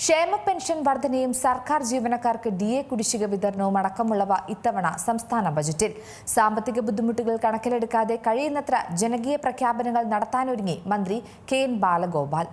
ക്ഷേമ പെൻഷൻ വർധനയും സർക്കാർ ജീവനക്കാർക്ക് ഡി എ കുടിശ്ശിക വിതരണവും അടക്കമുള്ളവ ഇത്തവണ സംസ്ഥാന ബജറ്റിൽ. സാമ്പത്തിക ബുദ്ധിമുട്ടുകൾ കണക്കിലെടുക്കാതെ കഴിയുന്നത്ര ജനകീയ പ്രഖ്യാപനങ്ങൾ നടത്താനൊരുങ്ങി മന്ത്രി കെ എൻ ബാലഗോപാൽ.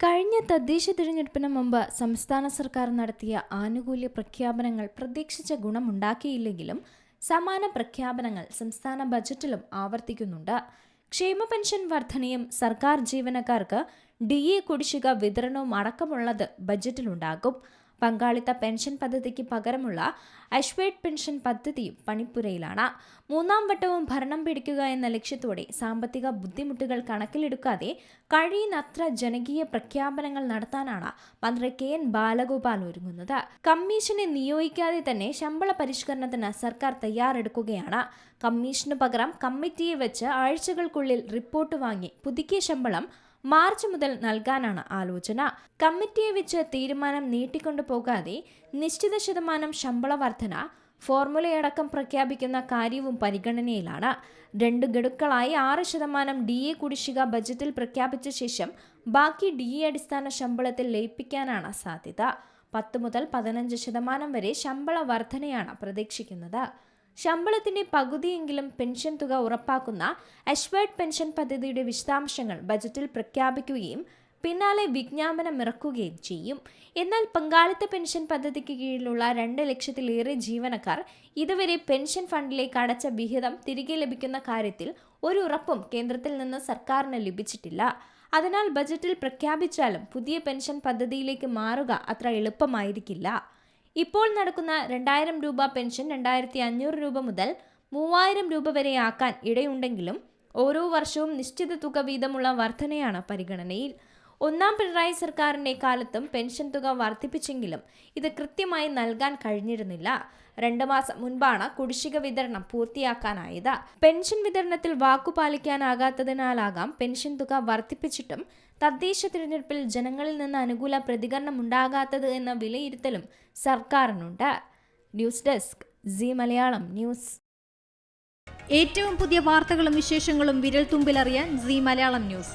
കഴിഞ്ഞ തദ്ദേശ തിരഞ്ഞെടുപ്പിന് മുമ്പ് സംസ്ഥാന സർക്കാർ നടത്തിയ ആനുകൂല്യ പ്രഖ്യാപനങ്ങൾ പ്രതീക്ഷിച്ച ഗുണമുണ്ടാക്കിയില്ലെങ്കിലും സമാന പ്രഖ്യാപനങ്ങൾ സംസ്ഥാന ബജറ്റിലും ആവർത്തിക്കുന്നുണ്ട്. ക്ഷേമ പെൻഷൻ വർധനയും സർക്കാർ ജീവനക്കാർക്ക് ഡി എ കുടിശ്ശിക വിതരണവും അടക്കമുള്ളത് ബജറ്റിലുണ്ടാകും. പങ്കാളിത്ത പെൻഷൻ പദ്ധതിക്ക് പകരമുള്ള അശ്വേഡ് പെൻഷൻ പദ്ധതിയും പണിപ്പുരയിലാണ്. മൂന്നാം വട്ടവും ഭരണം പിടിക്കുക എന്ന ലക്ഷ്യത്തോടെ സാമ്പത്തിക ബുദ്ധിമുട്ടുകൾ കണക്കിലെടുക്കാതെ കഴിയുന്നത്ര ജനകീയ പ്രഖ്യാപനങ്ങൾ നടത്താനാണ് മന്ത്രി കെ എൻ ബാലഗോപാൽ ഒരുങ്ങുന്നത്. കമ്മീഷനെ നിയോഗിക്കാതെ തന്നെ ശമ്പള പരിഷ്കരണത്തിന് സർക്കാർ തയ്യാറെടുക്കുകയാണ്. കമ്മീഷന് പകരം കമ്മിറ്റിയെ വെച്ച് ആഴ്ചകൾക്കുള്ളിൽ റിപ്പോർട്ട് വാങ്ങി പുതുക്കിയ ശമ്പളം മാർച്ച് മുതൽ നൽകാനാണ് ആലോചന. കമ്മിറ്റിയെ വെച്ച് തീരുമാനം നീട്ടിക്കൊണ്ടു പോകാതെ നിശ്ചിത ശതമാനം ശമ്പള വർധന ഫോർമുലയടക്കം പ്രഖ്യാപിക്കുന്ന കാര്യവും പരിഗണനയിലാണ്. രണ്ട് ഗഡുക്കളായി ആറ് ശതമാനം ഡി എ കുടിശ്ശിക ബജറ്റിൽ പ്രഖ്യാപിച്ച ശേഷം ബാക്കി ഡി എ അടിസ്ഥാന ശമ്പളത്തിൽ ലയിപ്പിക്കാനാണ് സാധ്യത. പത്ത് മുതൽ പതിനഞ്ച് ശതമാനം വരെ ശമ്പള വർധനയാണ് പ്രതീക്ഷിക്കുന്നത്. ശമ്പളത്തിന്റെ പകുതിയെങ്കിലും പെൻഷൻ തുക ഉറപ്പാക്കുന്ന അഷ്വേർഡ് പെൻഷൻ പദ്ധതിയുടെ വിശദാംശങ്ങൾ ബജറ്റിൽ പ്രഖ്യാപിക്കുകയും പിന്നാലെ വിജ്ഞാപനം ഇറക്കുകയും ചെയ്യും. എന്നാൽ പങ്കാളിത്ത പെൻഷൻ പദ്ധതിക്ക് കീഴിലുള്ള രണ്ട് ലക്ഷത്തിലേറെ ജീവനക്കാർ ഇതുവരെ പെൻഷൻ ഫണ്ടിലേക്ക് അടച്ച വിഹിതം തിരികെ ലഭിക്കുന്ന കാര്യത്തിൽ ഒരു ഉറപ്പും കേന്ദ്രത്തിൽ നിന്ന് സർക്കാരിന് ലഭിച്ചിട്ടില്ല. അതിനാൽ ബജറ്റിൽ പ്രഖ്യാപിച്ചാലും പുതിയ പെൻഷൻ പദ്ധതിയിലേക്ക് മാറുക അത്ര എളുപ്പമായിരിക്കില്ല. ഇപ്പോൾ നടക്കുന്ന രണ്ടായിരം രൂപ പെൻഷൻ രണ്ടായിരത്തി അഞ്ഞൂറ് രൂപ മുതൽ മൂവായിരം രൂപ വരെ ആക്കാൻ ഇടയുണ്ടെങ്കിലും ഓരോ വർഷവും നിശ്ചിത തുക വീതമുള്ള വർധനയാണ് പരിഗണനയിൽ. ഒന്നാം പിണറായി സർക്കാരിന്റെ കാലത്തും പെൻഷൻ തുക വർദ്ധിപ്പിച്ചെങ്കിലും ഇത് കൃത്യമായി നൽകാൻ കഴിഞ്ഞിരുന്നില്ല. രണ്ട് മാസം മുൻപാണ് കുടിശ്ശിക വിതരണം പൂർത്തിയാക്കാനായത്. പെൻഷൻ വിതരണത്തിൽ വാക്കുപാലിക്കാനാകാത്തതിനാലാകാം പെൻഷൻ തുക വർദ്ധിപ്പിച്ചിട്ടും തദ്ദേശ തിരഞ്ഞെടുപ്പിൽ ജനങ്ങളിൽ നിന്ന് അനുകൂല പ്രതികരണം ഉണ്ടാകാത്തത് എന്ന വിലയിരുത്തലും സർക്കാരിനുണ്ട്. News desk C Malayalam news. ഏറ്റവും പുതിയ വാർത്തകളും വിശേഷങ്ങളും വിരൽ തുമ്പിലറിയാൻ സി മലയാളം ന്യൂസ്.